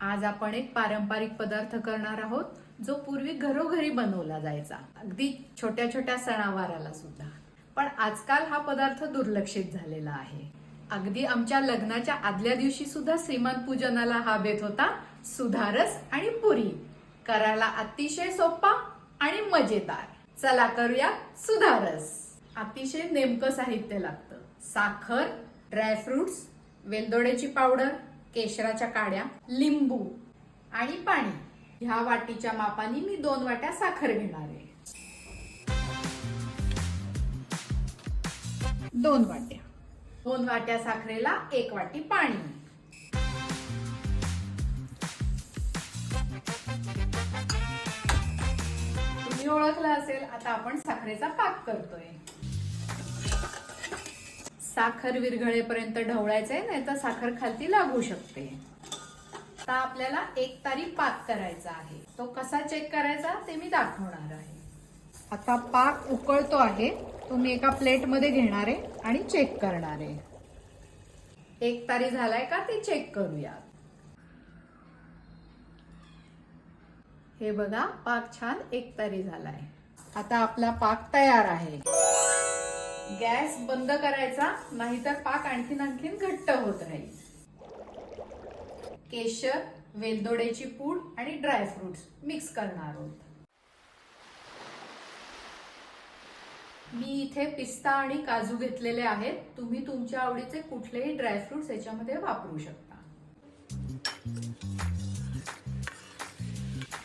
आज आपण एक पारंपरिक पदार्थ करणार आहोत जो पूर्वी घरोघरी बनवला जायचा. अगदी छोट्या छोट्या सणावाराला सुद्धा. पण आजकाल हा पदार्थ दुर्लक्षित झालेला आहे. अगदी आमच्या लग्नाच्या आदल्या दिवशी सुद्धा श्रीमान पूजनाला हा बेत होता सुधारस आणि पुरी. करायला अतिशय सोपा आणि मजेदार. चला करूया सुधारस. अतिशय नेमकं साहित्य लागतं. साखर ड्रायफ्रुट्स वेलदोड्याची पावडर केशराच्या काड्या लिंबू आणि पाणी. ह्या वाटीच्या मापाने मी दोन वाट्या साखर घेणार आहे. दोन वाट्या. दोन वाट्या साखरेला एक वाटी पाणी. तुम्ही ओळखला असेल आता आपण साखरेचा पाक करतोय. साखर विरघळेपर्यंत ढवळायचंय नाही तर साखर खालती लागू शकते. आता आपल्याला एक तारी पाक करायचा आहे. तो कसा चेक करायचा ते मी दाखवणार आहे. आता पाक उकळतो आहे तो मी एका प्लेटमध्ये घेणार आहे आणि चेक करणार आहे. एक तारी झालाय का ते चेक करूया हे बघा पाक छान एक तारी झालाय. आता आपला पाक तयार आहे. गॅस बंद करायचा नाहीतर पाक आणखीन आणखीन घट्ट होत राहील. केशर वेलदोड्याची पूड आणि ड्रायफ्रुट्स मिक्स करणार आहोत. मी इथे पिस्ता आणि काजू घेतलेले आहेत. तुम्ही तुमच्या आवडीचे कुठलेही ड्रायफ्रुट्स याच्यामध्ये वापरू शकता.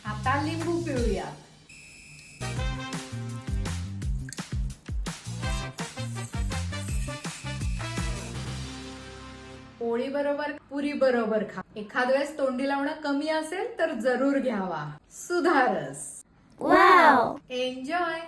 आता लिंबू पिळूया. पोळी बरोबर पुरी बरोबर खा. एखाद वेळेस तोंडी लावणं कमी असेल तर जरूर घ्यावा. सुधारस! एन्जॉय